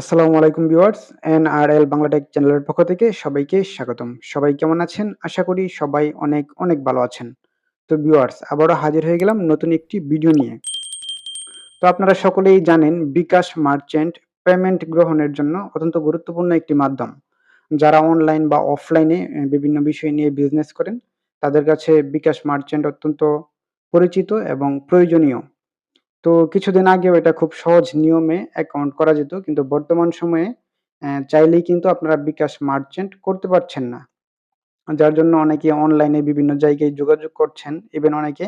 আসসালামু আলাইকুম viewers, NRL Bangla take চ্যানেলের পক্ষ থেকে সবাইকে স্বাগতম। সবাই কেমন আছেন? আশা করি সবাই অনেক অনেক ভালো আছেন। তো ভিউয়ার্স, আবারও হাজির হয়ে গেলাম নতুন একটি ভিডিও নিয়ে। তো আপনারা সকলেই জানেন, বিকাশ মার্চেন্ট পেমেন্ট গ্রহণের জন্য অত্যন্ত গুরুত্বপূর্ণ একটি মাধ্যম। যারা অনলাইন বা অফলাইনে বিভিন্ন বিষয় নিয়ে বিজনেস করেন, তাদের কাছে বিকাশ মার্চেন্ট অত্যন্ত পরিচিত এবং প্রয়োজনীয়। তো কিছুদিন আগেও এটা খুব সহজ নিয়মে অ্যাকাউন্ট করা যেত। কিন্তু বর্তমান সময়ে চাইলেই কিন্তু আপনারা বিকাশ মার্চেন্ট করতে পারছেন না। যার জন্য অনেকে অনলাইনে বিভিন্ন জায়গায় যোগাযোগ করছেন। ইভেন অনেকে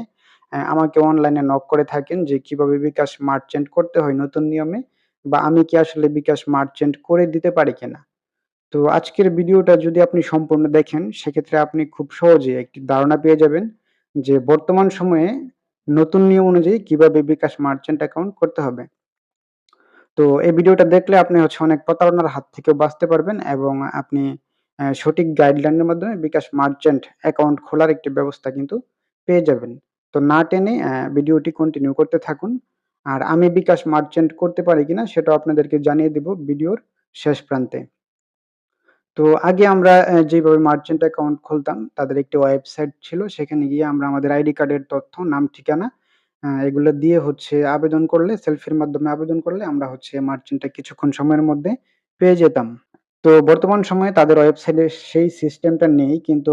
আমাকে অনলাইনে নক করে থাকেন যে, কীভাবে বিকাশ মার্চেন্ট করতে হয় নতুন নিয়মে বা আমি কি আসলে বিকাশ মার্চেন্ট করে দিতে পারি কিনা? তো আজকের ভিডিওটা যদি আপনি সম্পূর্ণ দেখেন, সেক্ষেত্রে আপনি খুব সহজে একটি ধারণা পেয়ে যাবেন যে, বর্তমান সময়ে নতুন নিয়ম অনুযায়ী কীভাবে বিকাশ মার্চেন্ট অ্যাকাউন্ট করতে হবে। তো এই ভিডিওটা দেখলে আপনি হচ্ছে অনেক প্রতারণার হাত থেকেও বাঁচতে পারবেন এবং আপনি সঠিক গাইডলাইনের মাধ্যমে বিকাশ মার্চেন্ট অ্যাকাউন্ট খোলার একটি ব্যবস্থা কিন্তু পেয়ে যাবেন। তো না টেনে ভিডিওটি কন্টিনিউ করতে থাকুন। আর আমি বিকাশ মার্চেন্ট করতে পারি কিনা সেটা আপনাদেরকে জানিয়ে দিব ভিডিওর শেষ প্রান্তে। তো আগে আমরা যেভাবে মার্চেন্ট অ্যাকাউন্ট খুলতাম তাদের একটি ওয়েবসাইট ছিল। সেখানে গিয়ে আমরা আমাদের আইডি কার্ডের তথ্য, নাম, ঠিকানা এগুলো দিয়ে হচ্ছে আবেদন করলে সেলফির মাধ্যমে আবেদন করলে আমরা হচ্ছে মার্চেন্টটা কিছুক্ষণ সময়ের মধ্যে পেয়ে যেতাম। তো বর্তমান সময়ে তাদের ওয়েবসাইটে সেই সিস্টেমটা নেই। কিন্তু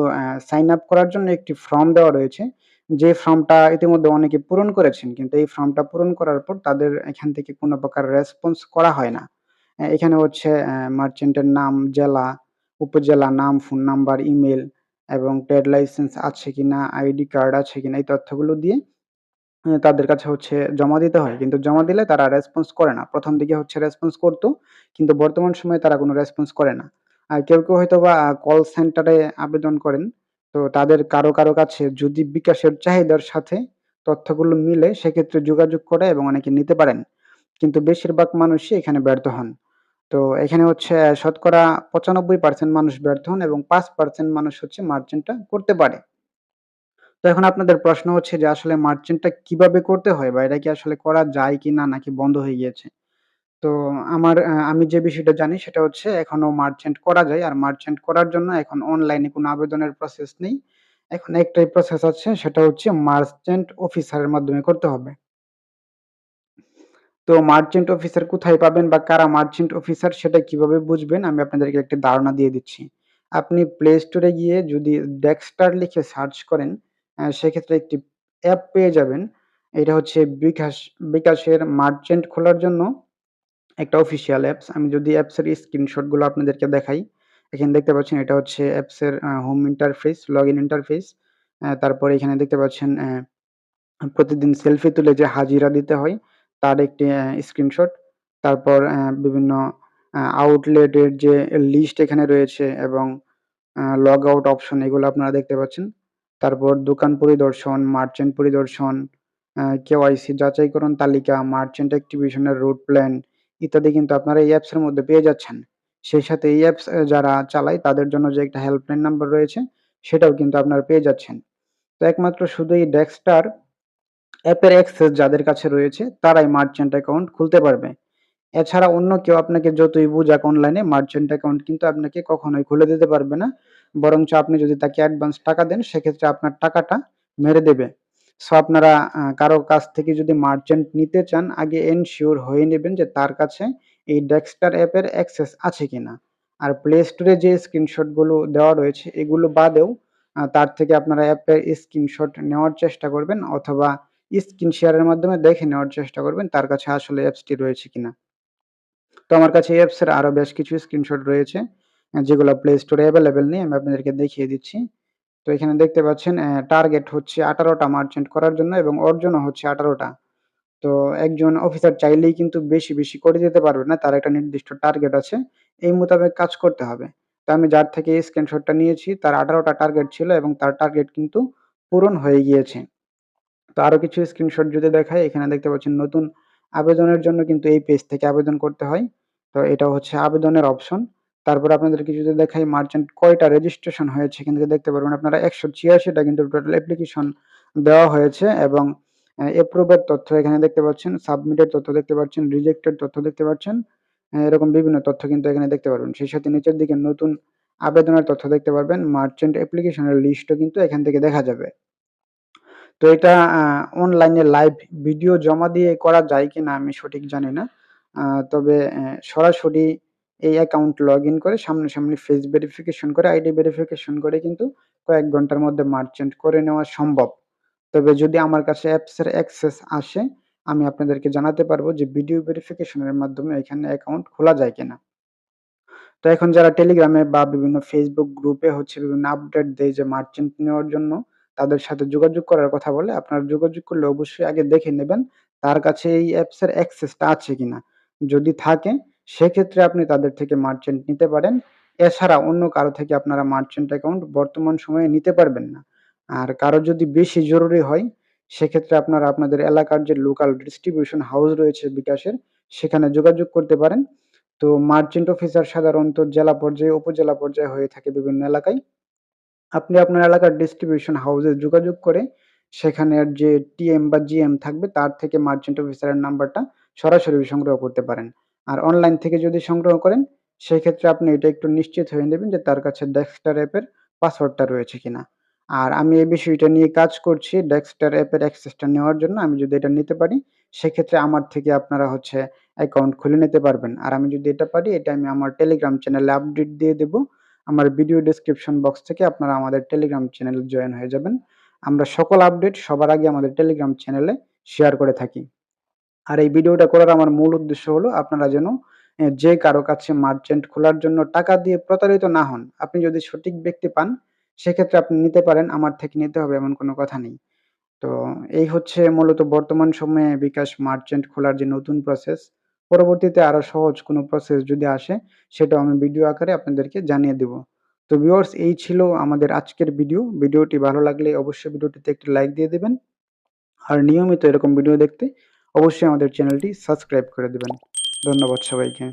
সাইন আপ করার জন্য একটি ফর্ম দেওয়া রয়েছে। যে ফর্মটা ইতিমধ্যে অনেকে পূরণ করেছেন। কিন্তু এই ফর্মটা পূরণ করার পর তাদের এখান থেকে কোনো প্রকার রেসপন্স করা হয় না। এখানে হচ্ছে মার্চেন্টের নাম, জেলা উপজেলা নাম, ফোন নাম্বার, ইমেল এবং ট্রেড লাইসেন্স আছে কিনা, আইডি কার্ড আছে কিনা এই তথ্যগুলো দিয়ে তাদের কাছে হচ্ছে জমা দিতে হয়। কিন্তু জমা দিলে তারা রেসপন্স করে না। প্রথম দিকে হচ্ছে রেসপন্স করত। কিন্তু বর্তমান সময়ে তারা কোনো রেসপন্স করে না। আর কেউ, কেউ হয়তোবা আ কল সেন্টারে আবেদন করেন। তো তাদের কারও, কারও কাছে যদি বিকাশের চাহিদার সাথে তথ্যগুলো মিলে সেক্ষেত্রে যোগাযোগ করে এবং অনেকে নিতে পারেন। কিন্তু বেশিরভাগ মানুষই এখানে ব্যর্থ হন। তো এখানে হচ্ছে শতকরা ৯৫% মানুষ ব্যর্থ হন এবং পাঁচ পার্সেন্ট মানুষ হচ্ছে মার্চেন্টটা করতে পারে। তো এখন আপনাদের প্রশ্ন হচ্ছে যে, আসলে মার্চেন্টটা কীভাবে করতে হয় বা এটা কি আসলে করা যায় কি না নাকি বন্ধ হয়ে গিয়েছে? তো আমার আমি যে বিষয়টা জানি সেটা হচ্ছে এখনও মার্চেন্ট করা যায়। আর মার্চেন্ট করার জন্য এখন অনলাইনে কোনো আবেদনের প্রসেস নেই। এখন একটাই প্রসেস আছে, সেটা হচ্ছে মার্চেন্ট অফিসারের মাধ্যমে করতে হবে। তো মার্চেন্ট অফিসার কোথায় পাবেন বা কারা মার্চেন্ট অফিসার সেটা কীভাবে বুঝবেন আমি আপনাদেরকে একটি ধারণা দিয়ে দিচ্ছি। আপনি প্লে স্টোরে গিয়ে যদি ডেক্সটার লিখে সার্চ করেন সেক্ষেত্রে একটি অ্যাপ পেয়ে যাবেন। এটা হচ্ছে বিকাশ বিকাশের মার্চেন্ট খোলার জন্য একটা অফিসিয়াল অ্যাপস। আমি যদি অ্যাপসের স্ক্রিনশটগুলো আপনাদেরকে দেখাই। এখানে দেখতে পাচ্ছেন এটা হচ্ছে অ্যাপসের হোম ইন্টারফেস, লগইন ইন্টারফেস। আ তারপরে এখানে দেখতে পাচ্ছেন প্রতিদিন সেলফি তুলে যে হাজিরা দিতে হয় তার একটি স্ক্রিনশট। তারপর বিভিন্ন আউটলেটের যে লিস্ট এখানে রয়েছে এবং লগ আউট অপশন এগুলো আপনারা দেখতে পাচ্ছেন। তারপর দোকান পরিদর্শন, মার্চেন্ট পরিদর্শন, কেওয়াইসি যাচাইকরণ তালিকা, মার্চেন্ট অ্যাক্টিভেশনের রুট প্ল্যান ইত্যাদি কিন্তু আপনারা এই অ্যাপসের মধ্যে পেয়ে যাচ্ছেন। সেই সাথে এই অ্যাপস যারা চালায় তাদের জন্য যে একটা হেল্পলাইন নাম্বার রয়েছে সেটাও কিন্তু আপনারা পেয়ে যাচ্ছেন। তো একমাত্র শুধু এই ডেক্সটার অ্যাপের অ্যাক্সেস যাদের কাছে রয়েছে, তারাই মার্চেন্ট অ্যাকাউন্ট খুলতে পারবে। এছাড়া অন্য কেউ আপনাকে যতই বুঝাক অনলাইনে মার্চেন্ট অ্যাকাউন্ট কিন্তু আপনাকে কখনোই খুলে দিতে পারবে না। বরঞ্চ আপনি যদি তাকে অ্যাডভান্স টাকা দেন, সেক্ষেত্রে আপনার টাকাটা মেরে দেবে। সো আপনারা কারও কাছ থেকে যদি মার্চেন্ট নিতে চান, আগে এনশিওর হয়ে নেবেন যে তার কাছে এই ডেক্সটার অ্যাপের অ্যাক্সেস আছে কিনা। আর প্লে স্টোরে যে স্ক্রিনশটগুলো দেওয়া রয়েছে, এগুলো বাদেও তার থেকে আপনারা অ্যাপের স্ক্রিনশট নেওয়ার চেষ্টা করবেন অথবা স্ক্রিন শেয়ারের মাধ্যমে দেখে নেওয়ার চেষ্টা করবেন তার কাছে আসলে অ্যাপসটি রয়েছে কিনা। তো আমার কাছে অ্যাপসের আরও বেশ কিছু স্ক্রিনশট রয়েছে যেগুলো প্লে স্টোরে অ্যাভেলেবেল নেই। আমি আপনাদেরকে দেখিয়ে দিচ্ছি। তো এখানে দেখতে পাচ্ছেন টার্গেট হচ্ছে আঠারোটা মার্চেন্ট করার জন্য এবং অর্জনও হচ্ছে আঠারোটা তো একজন অফিসার চাইলেই কিন্তু বেশি, বেশি করে দিতে পারবে না। তার একটা নির্দিষ্ট টার্গেট আছে। এই মোতাবেক কাজ করতে হবে। তো আমি যার থেকে স্ক্রিনশটটা নিয়েছি তার আঠারোটা টার্গেট ছিল এবং তার টার্গেট কিন্তু পূরণ হয়ে গিয়েছে। তো আরও কিছু স্ক্রিনশট যদি দেখাই এখানে দেখতে পাচ্ছেন নতুন আবেদনের জন্য কিন্তু এই পেজ থেকে আবেদন করতে হয়। তো এটা হচ্ছে আবেদনের অপশন। তারপরে আপনাদেরকে যদি দেখাই মার্চেন্ট কয়টা রেজিস্ট্রেশন হয়েছে এখান থেকে দেখতে পারবেন আপনারা ১৮৬ টা কিন্তু টোটাল অ্যাপ্লিকেশন দেওয়া হয়েছে এবং অ্যা এপ্রুভ এর তথ্য এখানে দেখতে পাচ্ছেন, সাবমিটের তথ্য দেখতে পাচ্ছেন, রিজেক্টেড তথ্য দেখতে পাচ্ছেন এরকম বিভিন্ন তথ্য কিন্তু এখানে দেখতে পারবেন। সেই সাথে নিচের দিকে নতুন আবেদনের তথ্য দেখতে পারবেন। মার্চেন্ট অ্যাপ্লিকেশনের লিস্টও কিন্তু এখান থেকে দেখা যাবে। তো এটা অনলাইনে লাইভ ভিডিও জমা দিয়ে করা যায় কিনা আমি সঠিক জানি না। তবে সরাসরি এই অ্যাকাউন্ট লগইন করে সামনাসামনি ফেস ভেরিফিকেশন করে আইডি ভেরিফিকেশন করে কিন্তু কয়েক ঘণ্টার মধ্যে মার্চেন্ট করে নেওয়া সম্ভব। তবে যদি আমার কাছে অ্যাপসের অ্যাক্সেস আসে, আমি আপনাদেরকে জানাতে পারব যে ভিডিও ভেরিফিকেশনের মাধ্যমে এখানে অ্যাকাউন্ট খোলা যায় কিনা। তো এখন যারা টেলিগ্রামে বা বিভিন্ন ফেসবুক গ্রুপে হচ্ছে বিভিন্ন আপডেট দেয় যে মার্চেন্ট নেওয়ার জন্য তাদের সাথে যোগাযোগ করার কথা বলে, আপনারা যোগাযোগ করলে অবশ্যই আগে দেখে নেবেন তার কাছে এই অ্যাপসের অ্যাক্সেসটা আছে কিনা। যদি থাকে সেক্ষেত্রে আপনি তাদের থেকে মার্চেন্ট নিতে পারেন। এছাড়া অন্য কারও থেকে আপনারা মার্চেন্ট অ্যাকাউন্ট বর্তমান সময়ে নিতে পারবেন না। আর কারও যদি বেশি জরুরি হয় সেক্ষেত্রে আপনারা আপনাদের এলাকার যে লোকাল ডিস্ট্রিবিউশন হাউস রয়েছে বিকাশের সেখানে যোগাযোগ করতে পারেন। তো মার্চেন্ট অফিসার সাধারণত জেলা পর্যায়ে, উপজেলা পর্যায়ে হয়ে থাকে বিভিন্ন এলাকায়। আপনি আপনার এলাকার ডিস্ট্রিবিউশন হাউসে যোগাযোগ করে সেখানের যে টিএম বা জিএম থাকবে, তার থেকে মার্চেন্ট অফিসারের নাম্বারটা সরাসরি সংগ্রহ করতে পারেন। আর অনলাইন থেকে যদি সংগ্রহ করেন, সেক্ষেত্রে আপনি এটা একটু নিশ্চিত হয়ে নেবেন যে তার কাছে ডেক্সটার অ্যাপের পাসওয়ার্ডটা রয়েছে কিনা। আর আমি এই বিষয়টা নিয়ে কাজ করছি ডেক্সটার অ্যাপের অ্যাক্সেসটা নেওয়ার জন্য। আমি যদি এটা নিতে পারি, সেক্ষেত্রে আমার থেকে আপনারা হচ্ছে অ্যাকাউন্ট খুলে নিতে পারবেন। আর আমি যদি এটা পারি, এটা আমি আমার টেলিগ্রাম চ্যানেলে আপডেট দিয়ে দেব। আমার ভিডিও ডেসক্রিপশন বক্স থেকে আপনারা আমাদের টেলিগ্রাম চ্যানেলে জয়েন হয়ে যাবেন। আমরা সকল আপডেট সবার আগে আমাদের টেলিগ্রাম চ্যানেলে শেয়ার করে থাকি। আর এই ভিডিওটা করার আমার মূল উদ্দেশ্য হলো আপনারা যেন যে কারও কাছে মার্চেন্ট খোলার জন্য টাকা দিয়ে প্রতারিত না হন। আপনি যদি সঠিক ব্যক্তি পান সেক্ষেত্রে আপনি নিতে পারেন, আমার থেকে নিতে হবে এমন কোনো কথা নেই। তো এই হচ্ছে মূলত বর্তমান সময়ে বিকাশ মার্চেন্ট খোলার যে নতুন প্রসেস। পরবর্তীতে আরও সহজ কোনো প্রসেস যদি আসে, সেটাও আমি ভিডিও আকারে আপনাদেরকে জানিয়ে দেব। তো ভিউয়ার্স এই ছিল আমাদের আজকের ভিডিও। ভিডিওটি ভালো লাগলে অবশ্যই ভিডিওটিতে একটি লাইক দিয়ে দেবেন আর নিয়মিত এরকম ভিডিও দেখতে অবশ্যই আমাদের চ্যানেলটি সাবস্ক্রাইব করে দেবেন ধন্যবাদ সবাইকে।